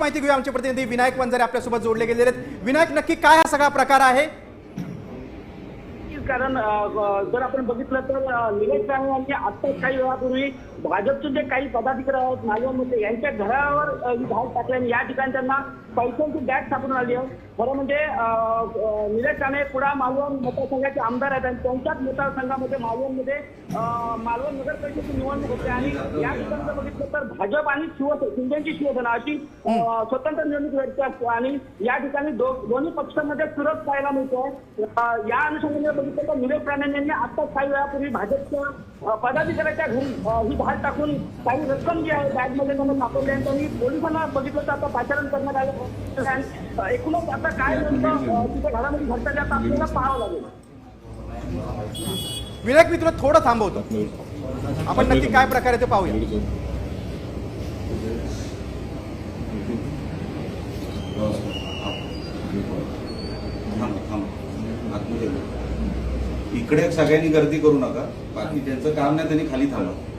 माहिती घेऊया. आमचे प्रतिनिधी विनायक वंजारे आपल्यासोबत जोडले गेलेले आहेत. विनायक नक्की काय हा सगळा प्रकार आहे? कारण जर आपण बघितलं तर निलेश राणे यांनी आत्ताच काही वेळापूर्वी भाजपचे जे काही पदाधिकारी आहेत नागवमध्ये यांच्या घरावर ही टाकली आणि या ठिकाणी त्यांना पैशांची बॅग सापडून आली आहे. खरं म्हणजे निलेश राणे कुडा मालवण मतदारसंघाचे आमदार आहेत आणि त्यांच्याच मतदारसंघामध्ये मालवणमध्ये मालवण नगर परिषदेची निवडणूक होते आणि या ठिकाणी जर बघितलं तर भाजप आणि शिवसेना शिंदेची शिवसेना अशी स्वतंत्र निवडणूक लढते असते आणि या ठिकाणी दोन्ही पक्षांमध्ये चुरस पाहायला मिळतोय. अ, या अनुषंगाने बघितलं तर निलेश राणे यांनी आत्ताच काही वेळापूर्वी भाजपच्या पदाधिकाऱ्याच्या घरी ही धाड टाकून काही रक्कम जी आहे बॅगमध्ये त्यांना सापडली आणि त्यांनी पोलिसांना बघितलं तर आता पाचारण करण्यात आलं. एकूणच आता काय नेमकं तिच्या घरामध्ये घडतं ते आता आपल्याला पाहावं लागेल. विनायक मी तुला थोडं थांबवतो. आपण नक्की काय प्रकार ते पाहूया? थांब, थांब. आतमध्ये ये. इकडे सगळ्यांनी गर्दी करू नका. बाकी त्यांचं काम नाही त्यांनी खाली थांबा.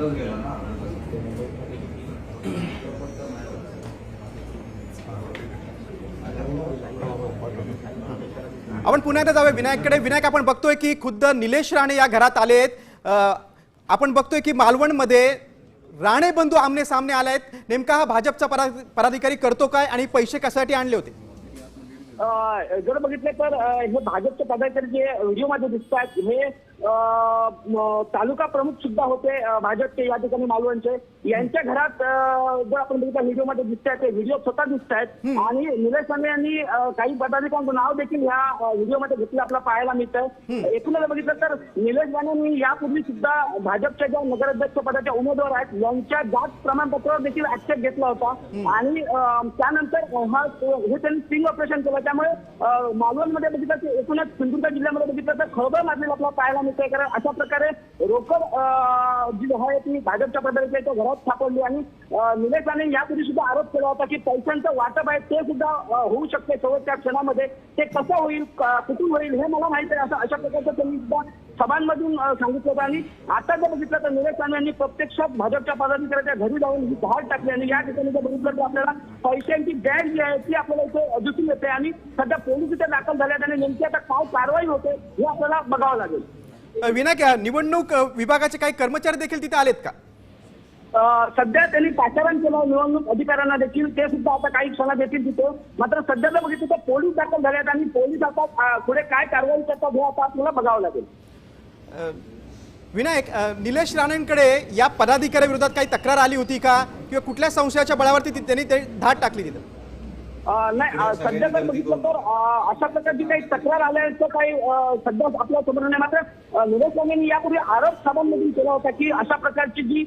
रणजित गेला ना. आपण पुन्हा एकदा जाऊया. विनायककडे. विनायक आपण बघतोय की खुद्द निलेश राणे या घरात आले आहेत. आपण बघतोय की मालवणमध्ये राणे बंधू आमने सामने आले आहेत नेमका हा भाजपचा परा पदाधिकारी करतो काय आणि पैसे कशासाठी आणले होते? जर बघितलं तर हे भाजपचे पदाधिकारी जे व्हिडिओमध्ये दिसतात हे अ, म, तालुका प्रमुख सुद्धा होते भाजपचे या ठिकाणी मालवणचे. यांच्या घरात जर आपण बघितलं व्हिडिओमध्ये दिसतात ते व्हिडिओ स्वतः दिसत आहेत आणि निलेश राणे यांनी काही पदाधिकाऱ्यांचं नाव देखील ह्या व्हिडिओमध्ये घेतलं आपल्याला पाहायला मिळतं एकूणच बघितलं तर निलेश राणेंनी यापूर्वी सुद्धा भाजपच्या ज्या नगराध्यक्ष पदाच्या उमेदवार आहेत यांच्या जात प्रमाणपत्रावर देखील ऍक्सेप्ट घेतला होता. आणि त्यानंतर हा हे त्यांनी स्टिंग ऑपरेशन केलं. त्यामुळे मालवणमध्ये बघितलं की एकूणच सिंधुदुर्ग जिल्ह्यामध्ये बघितलं तर खळबळ मारलेलं आपल्याला पाहायला मिळतंय. कारण अशा प्रकारे रोकड जी आहे ती भाजपच्या पदाधिकाऱ्याच्या घरात सापडली आणि निलेश राणे यापूर्वी सुद्धा आरोप केला होता की पैशांचं वाटप आहे ते सुद्धा होऊ शकते शेवटच्या क्षणामध्ये. ते कसं होईल कुठून होईल हे मला माहिती आहे. असं अशा प्रकारचं त्यांनी सुद्धा सभांमधून सांगितलं होतं. आणि आता जर बघितलं तर निलेश राणे यांनी प्रत्यक्षात भाजपच्या पदाधिकाऱ्याच्या घरी जाऊन ही धाड टाकली. आणि या ठिकाणी जर बघितलं तर आपल्याला पैशांची बॅग जी आहे ती आपल्याला इथे दिसून येते. आणि सध्या पोलीस इथे दाखल झाल्यात आणि नेमकी आता काय कारवाई होते हे आपल्याला बघावं लागेल. विनायक निवडणूक विभागाचे काही कर्मचारी देखील तिथे आलेत का? सध्या त्यांनी पाचारण केलं निवडणूक अधिकाऱ्यांना देखील. ते सुद्धा आता काही क्षणात येतील तिथे. मात्र सध्या जर बघितलं तर पोलीस दाखल झाल्यात आणि पोलीस आता पुढे काय कारवाई करतात हे आता आपल्याला बघावं लागेल. विनायक निलेश राणेंकडे या पदाधिकाऱ्याविरोधात काही तक्रार आली होती का? किंवा कुठल्या संशयाच्या बळावरती ती- त्यांनी ते धाड टाकली तिथं? नाही सध्या जर बघितलं तर अशा प्रकारची काही तक्रार आल्याचं काही सध्या आपल्यासमोर नाही. मात्र निलेश राणेंनी यापूर्वी आरोप सभांमधून केला होता की अशा प्रकारची जी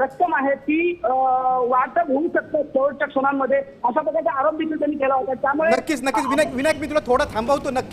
रक्कम आहे ती वाटप होऊ शकते शेवटच्या क्षणांमध्ये. अशा प्रकारचा आरोप देखील त्यांनी केला होता. त्यामुळे नक्कीच नक्कीच. विनायक विनायक मी तुला थोडं थांबवतो. नक्की